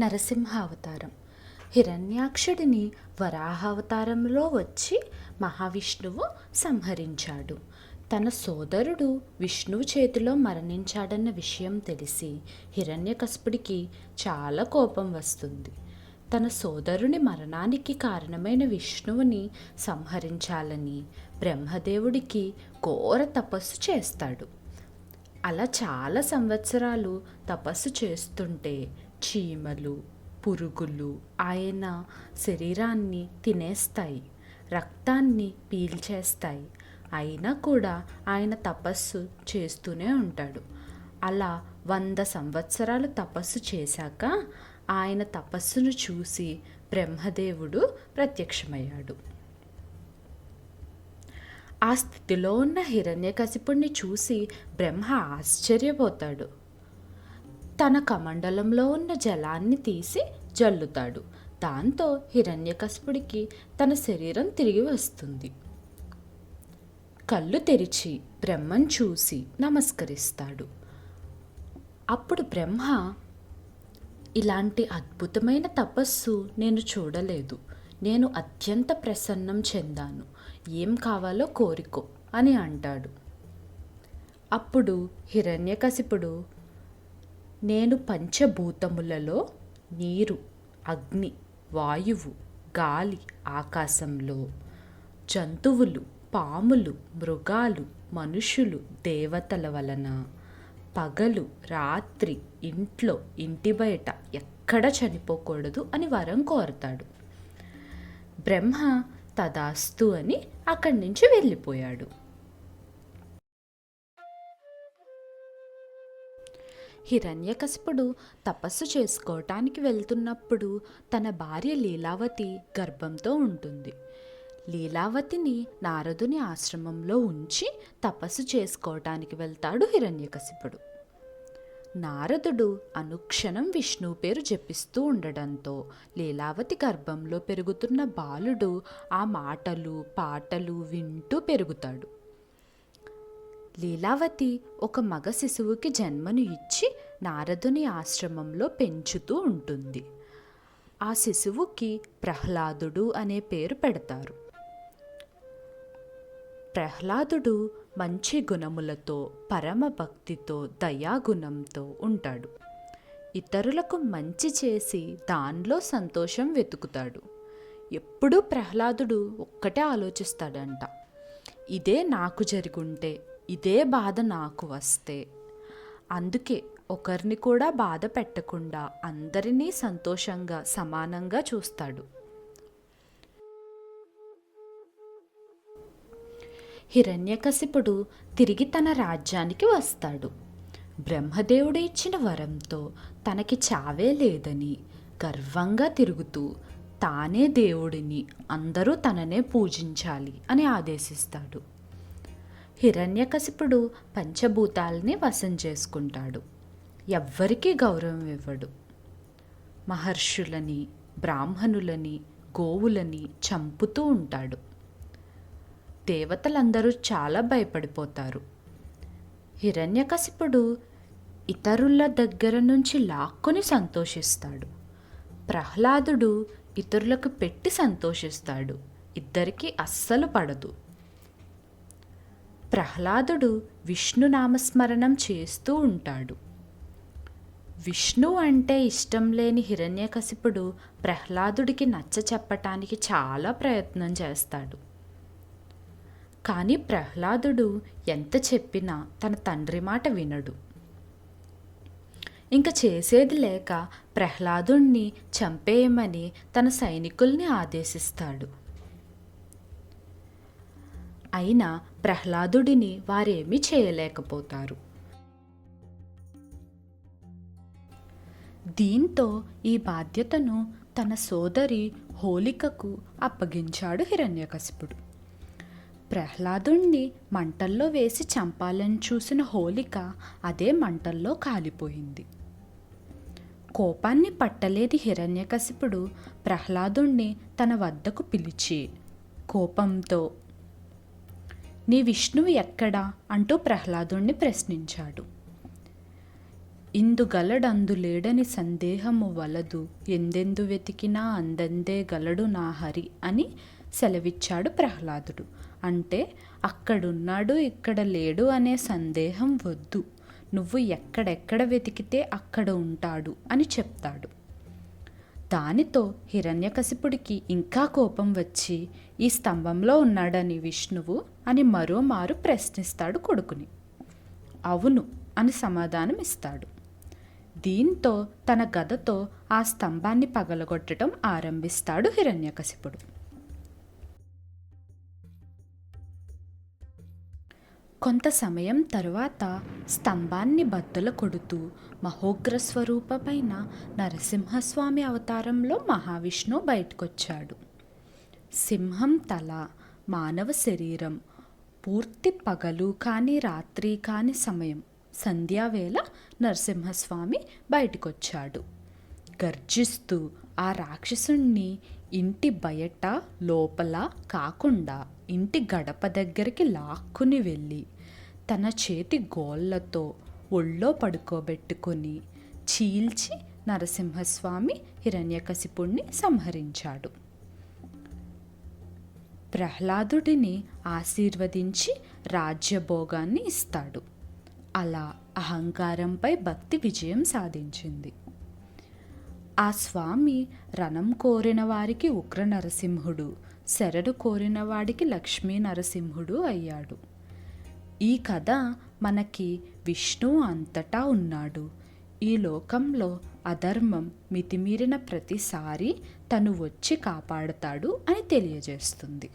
నరసింహ అవతారం హిరణ్యాక్షుడిని వరాహావతారంలో వచ్చి మహావిష్ణువు సంహరించాడు. తన సోదరుడు విష్ణువు చేతిలో మరణించాడన్న విషయం తెలిసి హిరణ్యకస్పుడికి చాలా కోపం వస్తుంది. తన సోదరుని మరణానికి కారణమైన విష్ణువుని సంహరించాలని బ్రహ్మదేవుడికి ఘోర తపస్సు చేస్తాడు. అలా చాలా సంవత్సరాలు తపస్సు చేస్తుంటే చీమలు పురుగులు ఆయన శరీరాన్ని తినేస్తాయి రక్తాన్ని పీల్చేస్తాయి. అయినా కూడా ఆయన తపస్సు చేస్తూనే ఉంటాడు. అలా వంద సంవత్సరాలు తపస్సు చేశాక ఆయన తపస్సును చూసి బ్రహ్మదేవుడు ప్రత్యక్షమయ్యాడు. ఆ స్థితిలో ఉన్న హిరణ్యకశిపుణ్ణి చూసి బ్రహ్మ ఆశ్చర్యపోతాడు. తన కమండలంలో ఉన్న జలాన్ని తీసి జల్లుతాడు. దాంతో హిరణ్యకశపుడికి తన శరీరం తిరిగి వస్తుంది. కళ్ళు తెరిచి బ్రహ్మను చూసి నమస్కరిస్తాడు. అప్పుడు బ్రహ్మ ఇలాంటి అద్భుతమైన తపస్సు నేను చూడలేదు. నేను అత్యంత ప్రసన్నం చెందాను. ఏం కావాలో కోరికో అని అంటాడు. అప్పుడు హిరణ్యకశిపుడు నేను పంచభూతములలో నీరు అగ్ని వాయువు గాలి ఆకాశంలో. జంతువులు పాములు మృగాలు మనుషులు దేవతల వలన. పగలు రాత్రి ఇంట్లో ఇంటి బయట ఎక్కడ చనిపోకూడదు అని వరం కోరతాడు. బ్రహ్మ తదాస్తు అని అక్కడి నుంచి వెళ్ళిపోయాడు. హిరణ్యకశిపుడు తపస్సు చేసుకోవటానికి వెళ్తున్నప్పుడు తన భార్య లీలావతి గర్భంతో ఉంటుంది. లీలావతిని నారదుని ఆశ్రమంలో ఉంచి తపస్సు చేసుకోవటానికి వెళ్తాడు హిరణ్యకశిపుడు. నారదుడు అనుక్షణం విష్ణువు పేరు జపిస్తూ ఉండడంతో లీలావతి గర్భంలో పెరుగుతున్న బాలుడు ఆ మాటలు పాటలు వింటూ పెరుగుతాడు. లీలావతి ఒక మగ శిశువుకి జన్మను ఇచ్చి నారదుని ఆశ్రమంలో పెంచుతూ ఉంటుంది. ఆ శిశువుకి ప్రహ్లాదుడు అనే పేరు పెడతారు. ప్రహ్లాదుడు మంచి గుణములతో పరమ భక్తితో దయాగుణంతో ఉంటాడు. ఇతరులకు మంచి చేసి దానిలో సంతోషం వెతుకుతాడు. ఎప్పుడూ ప్రహ్లాదుడు ఒక్కటే ఆలోచిస్తాడంట. ఇదే నాకు జరుగుంటే ఇదే బాధ నాకు వస్తే. అందుకే ఒకరిని కూడా బాధ పెట్టకుండా అందరినీ సంతోషంగా సమానంగా చూస్తాడు. హిరణ్యకశిపుడు తిరిగి తన రాజ్యానికి వస్తాడు. బ్రహ్మదేవుడు ఇచ్చిన వరంతో తనకి చావే లేదని గర్వంగా తిరుగుతూ తానే దేవుడిని అందరూ తననే పూజించాలి అని ఆదేశిస్తాడు. హిరణ్యకశిపుడు పంచభూతాల్ని వశం చేసుకుంటాడు. ఎవ్వరికీ గౌరవం ఇవ్వడు. మహర్షులని బ్రాహ్మణులని గోవులని చంపుతూ ఉంటాడు. దేవతలందరూ చాలా భయపడిపోతారు. హిరణ్యకశిపుడు ఇతరుల దగ్గర నుంచి లాక్కొని సంతోషిస్తాడు. ప్రహ్లాదుడు ఇతరులకు పెట్టి సంతోషిస్తాడు. ఇద్దరికీ అస్సలు పడదు. ప్రహ్లాదుడు విష్ణు నామస్మరణం చేస్తూ ఉంటాడు. విష్ణు అంటే ఇష్టం లేని హిరణ్యకశిపుడు ప్రహ్లాదుడికి నచ్చ చెప్పటానికి చాలా ప్రయత్నం చేస్తాడు. కానీ ప్రహ్లాదుడు ఎంత చెప్పినా తన తండ్రి మాట వినడు. ఇంక చేసేది లేక ప్రహ్లాదుణ్ణి చంపేయమని తన సైనికుల్ని ఆదేశిస్తాడు. అయినా ప్రహ్లాదుడిని వారేమీ చేయలేకపోతారు. దీంతో ఈ బాధ్యతను తన సోదరి హోలికకు అప్పగించాడు హిరణ్యకశిపుడు. ప్రహ్లాదుణ్ణి మంటల్లో వేసి చంపాలని చూసిన హోలిక అదే మంటల్లో కాలిపోయింది. కోపాన్ని పట్టలేని హిరణ్యకశిపుడు ప్రహ్లాదుణ్ణి తన వద్దకు పిలిచి కోపంతో నీ విష్ణువు ఎక్కడా? అంటూ ప్రహ్లాదుణ్ణి ప్రశ్నించాడు. ఇందు గలడందు లేడని సందేహము వలదు. ఎందెందు వెతికినా అందందే గలడు నా హరి అని సెలవిచ్చాడు ప్రహ్లాదుడు. అంటే అక్కడున్నాడు ఇక్కడ లేడు అనే సందేహం వద్దు. నువ్వు ఎక్కడెక్కడ వెతికితే అక్కడ ఉంటాడు అని చెప్తాడు. దానితో హిరణ్యకశిపుడికి ఇంకా కోపం వచ్చి ఈ స్తంభంలో ఉన్నాడని విష్ణువు అని మరోమారు ప్రశ్నిస్తాడు కొడుకుని. అవును అని సమాధానం ఇస్తాడు దీంతో తన గదతో ఆ స్తంభాన్ని పగలగొట్టడం ఆరంభిస్తాడు హిరణ్యకశిపుడు. కొంత సమయం తరువాత స్తంభాన్ని బద్దలు కొడుతూ మహోగ్ర స్వరూపమైన నరసింహస్వామి అవతారంలో మహావిష్ణువు బయటకొచ్చాడు. సింహం తల మానవ శరీరం పూర్తి పగలు కాని రాత్రి కాని సమయం సంధ్యావేళ నరసింహస్వామి బయటకొచ్చాడు. గర్జిస్తూ ఆ రాక్షసుణ్ణి ఇంటి బయట లోపల కాకుండా ఇంటి గడప దగ్గరికి లాక్కుని వెళ్ళి తన చేతి గోళ్ళతో ఒళ్ళో పడుకోబెట్టుకొని చీల్చి నరసింహస్వామి హిరణ్యకశిపుణ్ణి సంహరించాడు. ప్రహ్లాదుడిని ఆశీర్వదించి రాజ్యభోగాన్ని ఇస్తాడు. అలా అహంకారంపై భక్తి విజయం సాధించింది. ఆ స్వామి రణం కోరిన వారికి ఉగ్ర నరసింహుడు శరడు కోరిన వాడికి లక్ష్మీ నరసింహుడు అయ్యాడు. ఈ కథ మనకి విష్ణువు అంతటా ఉన్నాడు. ఈ లోకంలో అధర్మం మితిమీరిన ప్రతిసారి తను వచ్చి కాపాడుతాడు అని తెలియజేస్తుంది.